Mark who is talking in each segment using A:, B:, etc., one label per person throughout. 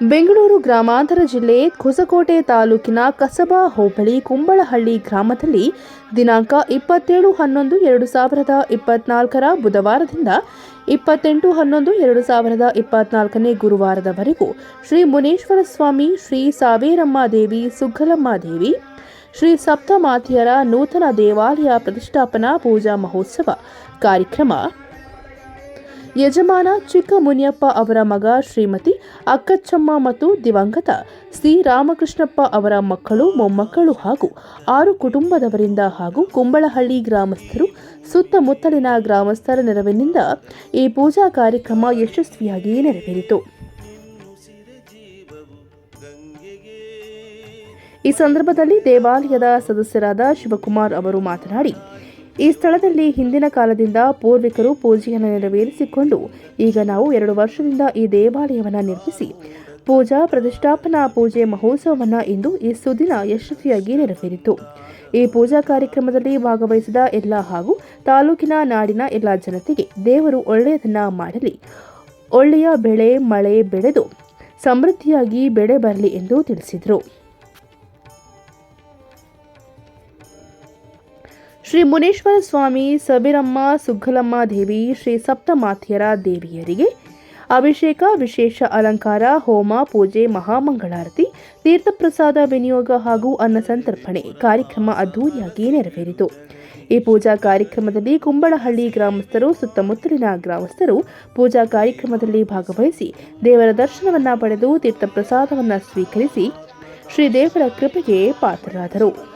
A: ಬೆಂಗಳೂರು ಗ್ರಾಮಾಂತರ ಜಿಲ್ಲೆ ಹೊಸಕೋಟೆ ತಾಲೂಕಿನ ಕಸಬಾ ಹೋಬಳಿ ಕುಂಬಳಹಳ್ಳಿ ಗ್ರಾಮದಲ್ಲಿ ದಿನಾಂಕ ಇಪ್ಪತ್ತೇಳು ಹನ್ನೊಂದು ಎರಡು ಸಾವಿರದ ಇಪ್ಪತ್ನಾಲ್ಕರ ಬುಧವಾರದಿಂದ ಇಪ್ಪತ್ತೆಂಟು ಹನ್ನೊಂದು ಎರಡು ಸಾವಿರದ ಇಪ್ಪತ್ನಾಲ್ಕನೇ ಗುರುವಾರದವರೆಗೂ ಶ್ರೀ ಮುನೇಶ್ವರ ಸ್ವಾಮಿ ಶ್ರೀ ಸಾವೇರಮ್ಮ ದೇವಿ ಸುಗ್ಗಲಮ್ಮ ದೇವಿ, ಶ್ರೀ ಸಪ್ತಮಾತಿಯರ ನೂತನ ದೇವಾಲಯ ಪ್ರತಿಷ್ಠಾಪನಾ ಪೂಜಾ ಮಹೋತ್ಸವ ಕಾರ್ಯಕ್ರಮ ಯಜಮಾನ ಚಿಕ್ಕ ಮುನಿಯಪ್ಪ ಅವರ ಮಗ ಶ್ರೀಮತಿ ಅಕ್ಕಚ್ಚಮ್ಮ ಮತ್ತು ದಿವಂಗತ ಸಿ ರಾಮಕೃಷ್ಣಪ್ಪ ಅವರ ಮಕ್ಕಳು, ಮೊಮ್ಮಕ್ಕಳು ಹಾಗೂ ಆರು ಕುಟುಂಬದವರಿಂದ ಹಾಗೂ ಕುಂಬಳಹಳ್ಳಿ ಗ್ರಾಮಸ್ಥರು ಸುತ್ತಮುತ್ತಲಿನ ಗ್ರಾಮಸ್ಥರ ನೆರವಿನಿಂದ ಈ ಪೂಜಾ ಕಾರ್ಯಕ್ರಮ ಯಶಸ್ವಿಯಾಗಿ ನೆರವೇರಿತು. ಈ ಸಂದರ್ಭದಲ್ಲಿ ದೇವಾಲಯದ ಸದಸ್ಯರಾದ ಶಿವಕುಮಾರ್ ಅವರು ಮಾತನಾಡಿ ಈ ಸ್ಥಳದಲ್ಲಿ ಹಿಂದಿನ ಕಾಲದಿಂದ ಪೂರ್ವಿಕರು ಪೂಜೆಯನ್ನು ನೆರವೇರಿಸಿಕೊಂಡು ಈಗ ನಾವು ಎರಡು ವರ್ಷದಿಂದ ಈ ದೇವಾಲಯವನ್ನು ನಿರ್ಮಿಸಿ ಪೂಜಾ ಪ್ರತಿಷ್ಠಾಪನಾ ಪೂಜೆ ಮಹೋತ್ಸವವನ್ನು ಇಂದು ಈ ಸುದಿನ ಯಶಸ್ವಿಯಾಗಿ ನೆರವೇರಿತು. ಈ ಪೂಜಾ ಕಾರ್ಯಕ್ರಮದಲ್ಲಿ ಭಾಗವಹಿಸಿದ ಎಲ್ಲ ಹಾಗೂ ತಾಲೂಕಿನ ನಾಡಿನ ಎಲ್ಲ ಜನತೆಗೆ ದೇವರು ಒಳ್ಳೆಯದನ್ನ ಮಾಡಲಿ. ಒಳ್ಳೆಯ ಬೆಳೆ, ಮಳೆ ಬೆಳೆದು ಸಮೃದ್ಧಿಯಾಗಿ ಬೆಳೆ ಬರಲಿ ಎಂದು ತಿಳಿಸಿದರು. ಶ್ರೀ ಮುನೇಶ್ವರ ಸ್ವಾಮಿ ಸಬಿರಮ್ಮ ಸುಗ್ಗಲಮ್ಮ ದೇವಿ, ಶ್ರೀ ಸಪ್ತಮಾತೆಯರ ದೇವಿಯರಿಗೆ ಅಭಿಷೇಕ, ವಿಶೇಷ ಅಲಂಕಾರ, ಹೋಮ, ಪೂಜೆ, ಮಹಾಮಂಗಳಾರತಿ, ತೀರ್ಥಪ್ರಸಾದ, ವಿನಿಯೋಗ ಹಾಗೂ ಅನ್ನ ಸಂತರ್ಪಣೆ ಕಾರ್ಯಕ್ರಮ ಅದ್ದೂರಿಯಾಗಿ ನೆರವೇರಿತು. ಈ ಪೂಜಾ ಕಾರ್ಯಕ್ರಮದಲ್ಲಿ ಕುಂಬಳಹಳ್ಳಿ ಗ್ರಾಮಸ್ಥರು, ಸುತ್ತಮುತ್ತಲಿನ ಗ್ರಾಮಸ್ಥರು ಪೂಜಾ ಕಾರ್ಯಕ್ರಮದಲ್ಲಿ ಭಾಗವಹಿಸಿ ದೇವರ ದರ್ಶನವನ್ನು ಪಡೆದು ತೀರ್ಥಪ್ರಸಾದವನ್ನು ಸ್ವೀಕರಿಸಿ ಶ್ರೀ ದೇವರ ಕೃಪೆಗೆ ಪಾತ್ರರಾದರು.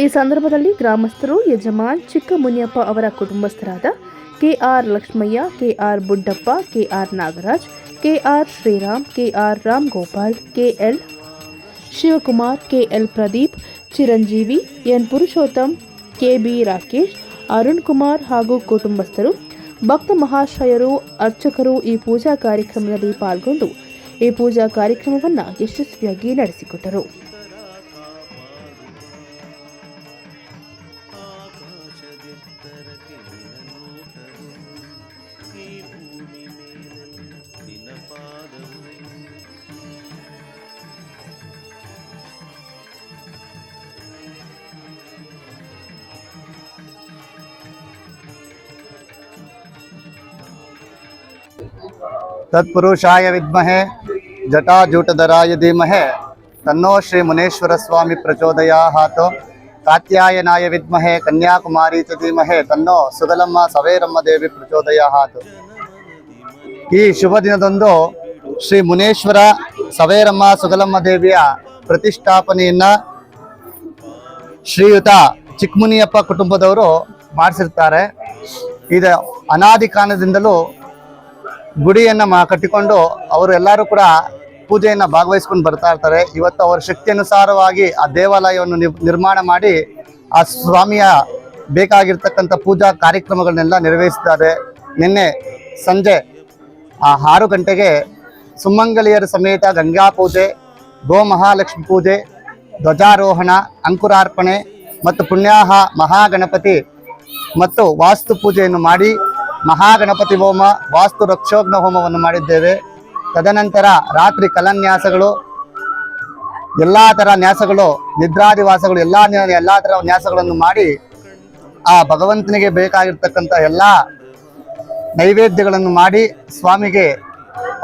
A: ಈ ಸಂದರ್ಭದಲ್ಲಿ ಗ್ರಾಮಸ್ಥರು ಯಜಮಾನ್ ಚಿಕ್ಕ ಮುನಿಯಪ್ಪ ಅವರ ಕುಟುಂಬಸ್ಥರಾದ K R Lakshmaiah, K R Buddappa, K R Nagaraj, K R Sriram, K R Ram Gopal, K L Shivakumar, K L Pradeep, Chiranjeevi, N Purushottam, K B Rakesh, Arun Kumar ಹಾಗೂ ಕುಟುಂಬಸ್ಥರು, ಭಕ್ತ ಮಹಾಶಯರು ಅರ್ಚಕರು ಈ ಪೂಜಾ ಕಾರ್ಯಕ್ರಮದಲ್ಲಿ ಪಾಲ್ಗೊಂಡು ಈ ಪೂಜಾ ಕಾರ್ಯಕ್ರಮವನ್ನು ಯಶಸ್ವಿಯಾಗಿ ನಡೆಸಿಕೊಟ್ಟರು.
B: ತತ್ಪುರುಷಾಯ ವಿದ್ಮಹೆ, ಜಟಾಜೂಟಧರಾಯ ಧೀಮಹೆ. ತನ್ನೋ ಶ್ರೀ ಮುನೇಶ್ವರ ಸ್ವಾಮಿ ಪ್ರಚೋದಯಾಹಾತೋ. ಕಾತ್ಯಾಯನಾಯ ವಿದ್ಮಹೆ, ಕನ್ಯಾಕುಮಾರಿ ಚ ಧೀಮಹೆ. ತನ್ನೋ ಸುಗಲಮ್ಮ ಸವೇರಮ್ಮ ದೇವಿ ಪ್ರಚೋದಯಾಹಾತು. ಈ ಶುಭ ದಿನದಂದು ಶ್ರೀ ಮುನೇಶ್ವರ ಸವೇರಮ್ಮ ಸುಗಲಮ್ಮ ದೇವಿಯ ಪ್ರತಿಷ್ಠಾಪನೆಯನ್ನ ಶ್ರೀಯುತ ಚಿಕ್ಕಮುನಿಯಪ್ಪ ಕುಟುಂಬದವರು ಮಾಡಿಸಿರ್ತಾರೆ. ಇದು ಅನಾದಿ ಕಾಲದಿಂದಲೂ ಗುಡಿಯನ್ನ ಮಾ ಕಟ್ಟಿಕೊಂಡು ಅವರು ಎಲ್ಲರೂ ಕೂಡ ಪೂಜೆಯನ್ನು ಭಾಗವಹಿಸ್ಕೊಂಡು ಬರ್ತಾ ಇರ್ತಾರೆ. ಇವತ್ತು ಅವರ ಶಕ್ತಿ ಅನುಸಾರವಾಗಿ ಆ ದೇವಾಲಯವನ್ನು ನಿರ್- ನಿರ್ಮಾಣ ಮಾಡಿ ಆ ಸ್ವಾಮಿಯ ಬೇಕಾಗಿರ್ತಕ್ಕಂಥ ಪೂಜಾ ಕಾರ್ಯಕ್ರಮಗಳನ್ನೆಲ್ಲ ನೆರವೇರಿಸಿದ್ದಾರೆ. ನಿನ್ನೆ ಸಂಜೆ ಆ ಆರು ಗಂಟೆಗೆ ಸುಮಂಗಲಿಯರ ಸಮೇತ ಗಂಗಾ ಪೂಜೆ, ಗೋ ಮಹಾಲಕ್ಷ್ಮಿ ಪೂಜೆ, ಧ್ವಜಾರೋಹಣ, ಅಂಕುರಾರ್ಪಣೆ ಮತ್ತು ಪುಣ್ಯಾಹ ಮಹಾಗಣಪತಿ ಮತ್ತು ವಾಸ್ತು ಪೂಜೆಯನ್ನು ಮಾಡಿ ಮಹಾಗಣಪತಿ ಹೋಮ, ವಾಸ್ತು ರಕ್ಷೋಗ್ನ ಹೋಮವನ್ನು ಮಾಡಿದ್ದೇವೆ. ತದನಂತರ ರಾತ್ರಿ ಕಲನ್ಯಾಸಗಳು, ಎಲ್ಲ ಥರ ನ್ಯಾಸಗಳು, ನಿದ್ರಾದಿವಾಸಗಳು, ಎಲ್ಲ ಎಲ್ಲ ತರ ನ್ಯಾಸಗಳನ್ನು ಮಾಡಿ ಆ ಭಗವಂತನಿಗೆ ಬೇಕಾಗಿರ್ತಕ್ಕಂಥ ಎಲ್ಲ ನೈವೇದ್ಯಗಳನ್ನು ಮಾಡಿ, ಸ್ವಾಮಿಗೆ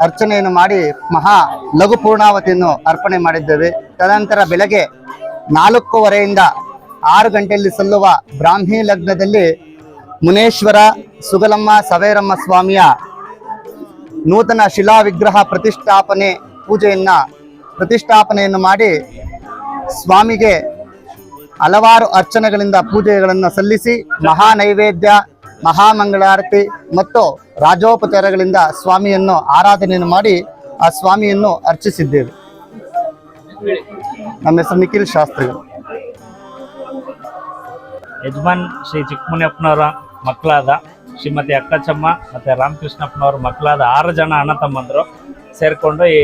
B: ಅರ್ಚನೆಯನ್ನು ಮಾಡಿ ಮಹಾ ಲಘು ಪೂರ್ಣಾವತಿಯನ್ನು ಅರ್ಪಣೆ ಮಾಡಿದ್ದೇವೆ. ತದನಂತರ ಬೆಳಗ್ಗೆ ನಾಲ್ಕೂವರೆಯಿಂದ ಆರು ಗಂಟೆಯಲ್ಲಿ ಸಲ್ಲುವ ಬ್ರಾಹ್ಮಿ ಲಗ್ನದಲ್ಲಿ ಮುನೇಶ್ವರ ಸುಗಲಮ್ಮ ಸವೇರಮ್ಮ ಸ್ವಾಮಿಯ ನೂತನ ಶಿಲಾ ವಿಗ್ರಹ ಪ್ರತಿಷ್ಠಾಪನೆ ಪೂಜೆಯನ್ನು ಪ್ರತಿಷ್ಠಾಪನೆಯನ್ನು ಮಾಡಿ ಸ್ವಾಮಿಗೆ ಹಲವಾರು ಅರ್ಚನೆಗಳಿಂದ ಪೂಜೆಗಳನ್ನು ಸಲ್ಲಿಸಿ ಮಹಾ ನೈವೇದ್ಯ ಮಹಾಮಂಗಳಾರತಿ ಮತ್ತು ರಾಜೋಪಚಾರಗಳಿಂದ ಸ್ವಾಮಿಯನ್ನು ಆರಾಧನೆಯನ್ನು ಮಾಡಿ ಆ ಸ್ವಾಮಿಯನ್ನು ಅರ್ಚಿಸಿದ್ದೇವೆ. ನಮ್ಮ ಹೆಸರು ನಿಖಿಲ್ ಶಾಸ್ತ್ರಿಗಳು.
C: ಯಜಮಾನ್ ಶ್ರೀ ಚಿಕ್ಕಮುನಿಯಪ್ಪನವರ ಮಕ್ಕಳಾದ ಶ್ರೀಮತಿ ಅಕ್ಕಚಮ್ಮ ಮತ್ತೆ ರಾಮಕೃಷ್ಣಪ್ಪನವ್ರ ಮಕ್ಕಳಾದ ಆರು ಜನ ಅಣ್ಣ ತಮ್ಮಂದರು ಸೇರ್ಕೊಂಡು ಈ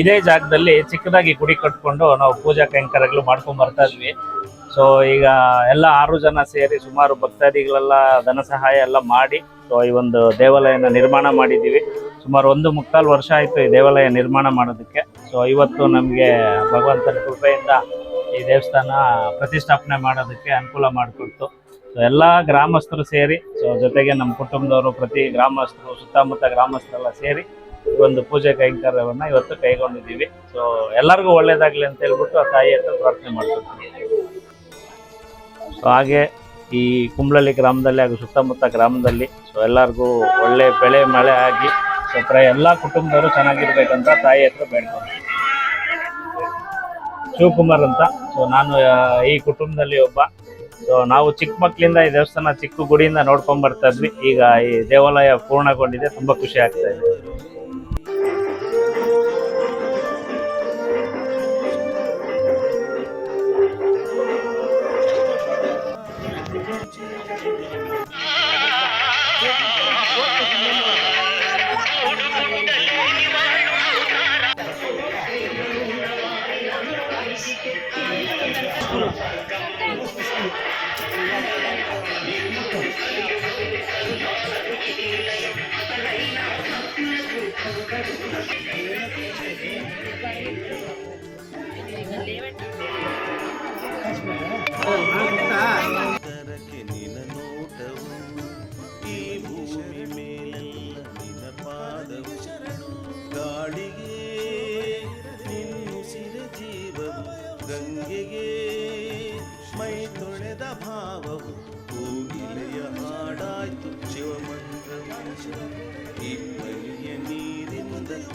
C: ಇದೇ ಜಾಗದಲ್ಲಿ ಚಿಕ್ಕದಾಗಿ ಗುಡಿ ಕಟ್ಕೊಂಡು ನಾವು ಪೂಜಾ ಕೈಂಕರ್ಯಗಳು ಮಾಡ್ಕೊಂಡ್ ಬರ್ತಾ ಇದ್ವಿ. ಸೊ ಈಗ ಎಲ್ಲ ಆರು ಜನ ಸೇರಿ ಸುಮಾರು ಭಕ್ತಾದಿಗಳೆಲ್ಲ ಧನ ಸಹಾಯ ಎಲ್ಲ ಮಾಡಿ ಸೊ ಈ ಒಂದು ದೇವಾಲಯನ ನಿರ್ಮಾಣ ಮಾಡಿದ್ದೀವಿ. ಸುಮಾರು ಒಂದು ಮುಕ್ಕಾಲು ವರ್ಷ ಆಯಿತು ಈ ದೇವಾಲಯ ನಿರ್ಮಾಣ ಮಾಡೋದಕ್ಕೆ. ಸೊ ಇವತ್ತು ನಮಗೆ ಭಗವಂತನ ಕೃಪೆಯಿಂದ ಈ ದೇವಸ್ಥಾನ ಪ್ರತಿಷ್ಠಾಪನೆ ಮಾಡೋದಕ್ಕೆ ಅನುಕೂಲ ಮಾಡಿಕೊಡ್ತು. ಸೊ ಎಲ್ಲ ಗ್ರಾಮಸ್ಥರು ಸೇರಿ ಸೊ ಜೊತೆಗೆ ನಮ್ಮ ಕುಟುಂಬದವರು ಪ್ರತಿ ಗ್ರಾಮಸ್ಥರು, ಸುತ್ತಮುತ್ತ ಗ್ರಾಮಸ್ಥರೆಲ್ಲ ಸೇರಿ ಒಂದು ಪೂಜೆ ಕೈಂಕರ್ಯವನ್ನು ಇವತ್ತು ಕೈಗೊಂಡಿದ್ದೀವಿ. ಸೊ ಎಲ್ಲರಿಗೂ ಒಳ್ಳೇದಾಗಲಿ ಅಂತ ಹೇಳ್ಬಿಟ್ಟು ಆ ತಾಯಿ ಹತ್ರ ಪ್ರಾರ್ಥನೆ ಮಾಡ್ತೀವಿ ಸೊ ಹಾಗೆ ಈ ಕುಂಬ್ಳಳ್ಳಿ ಗ್ರಾಮದಲ್ಲಿ ಹಾಗೂ ಸುತ್ತಮುತ್ತ ಗ್ರಾಮದಲ್ಲಿ ಸೊ ಎಲ್ಲರಿಗೂ ಒಳ್ಳೆ ಬೆಳೆ, ಮಳೆ ಆಗಿ ಸೊ ಪ್ರ ಎಲ್ಲ ಕುಟುಂಬದವರು ಚೆನ್ನಾಗಿರ್ಬೇಕಂತ ತಾಯಿ ಹತ್ರ ಬೇಡ್ಕೊಂಡು ಶಿವಕುಮಾರ್ ಅಂತ ಸೊ ನಾನು ಈ ಕುಟುಂಬದಲ್ಲಿ ಒಬ್ಬ ಸೊ ನಾವು ಚಿಕ್ಕ ಮಕ್ಕಳಿಂದ ಈ ದೇವಸ್ಥಾನ ಚಿಕ್ಕ ಗುಡಿಯಿಂದ ನೋಡ್ಕೊಂಡ್ ಬರ್ತಾ ಇದ್ವಿ. ಈಗ ಈ ದೇವಾಲಯ ಪೂರ್ಣಗೊಂಡಿದೆ. ತುಂಬಾ ಖುಷಿ ಆಗ್ತಾ ಇದೆ.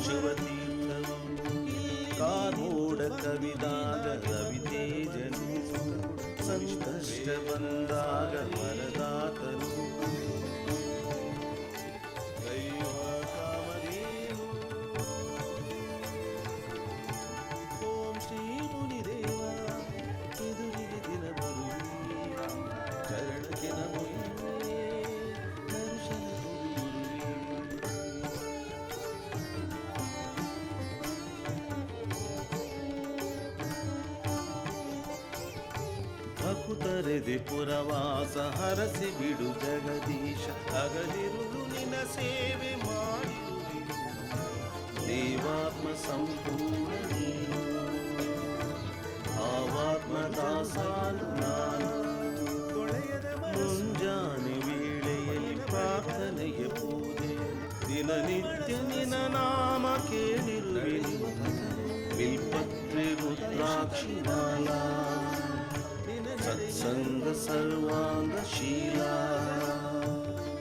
D: शुभतीर्थम् कामूढकविदाग रवितेजनु सन्तष्टबन्धाग वरदातनु ಭಕುತರೆದೆ ಪುರವಾಸ ಹರಸಿ ಬಿಡು ಜಗದೀಶ ಅಗಲಿರುಳು ನಿನ ಸೇವೆ ಮಾಡಿರುವೆ ದೇವಾತ್ಮ ಸಂಪೂರ್ಣ ನೀನು ಭಾವಾತ್ಮ ದಾಸಾನು ನಾನು ಮುಂಜಾನೆ ವೇಳೆಯಲ್ಲಿ ಪ್ರಾರ್ಥನೆಯ ಪೂಜೆ ದಿನನಿತ್ಯ ನಿನ ನಾಮ ಕೇಳಿರುವೆ ಬಿಲ್ಪತ್ರೆ ರುದ್ರಾಕ್ಷಿ ಮಾಲಾ ಸರ್ವಾಂಗ ಶೀಲ.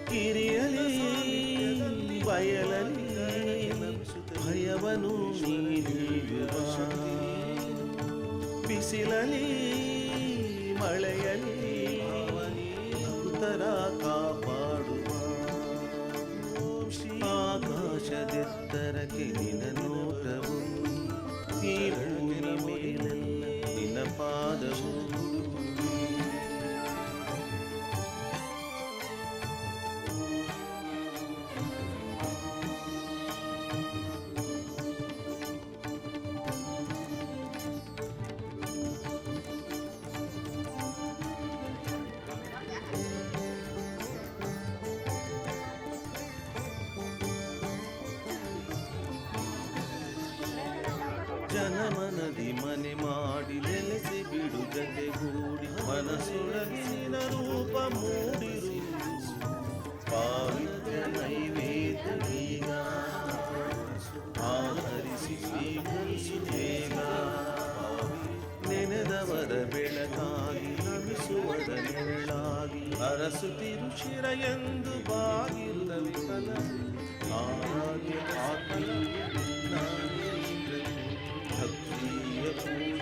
D: ಕಿರಿಯಲಿ ಬಯಲಲಿ ಭಯವನು ನೀಡುವ ಬಿಸಿಲಲಿ ಮಳೆಯಲಿ ಉತ್ತರ ಹರಸುತ್ತಿರು ಶಿರಯೆಂದು ಬಾಗಿಲ್ಲ ವಿಫಲ ಆರಾಧ್ಯ ಆತನ ಭಕ್ತಿಯ ಪೂಜೆ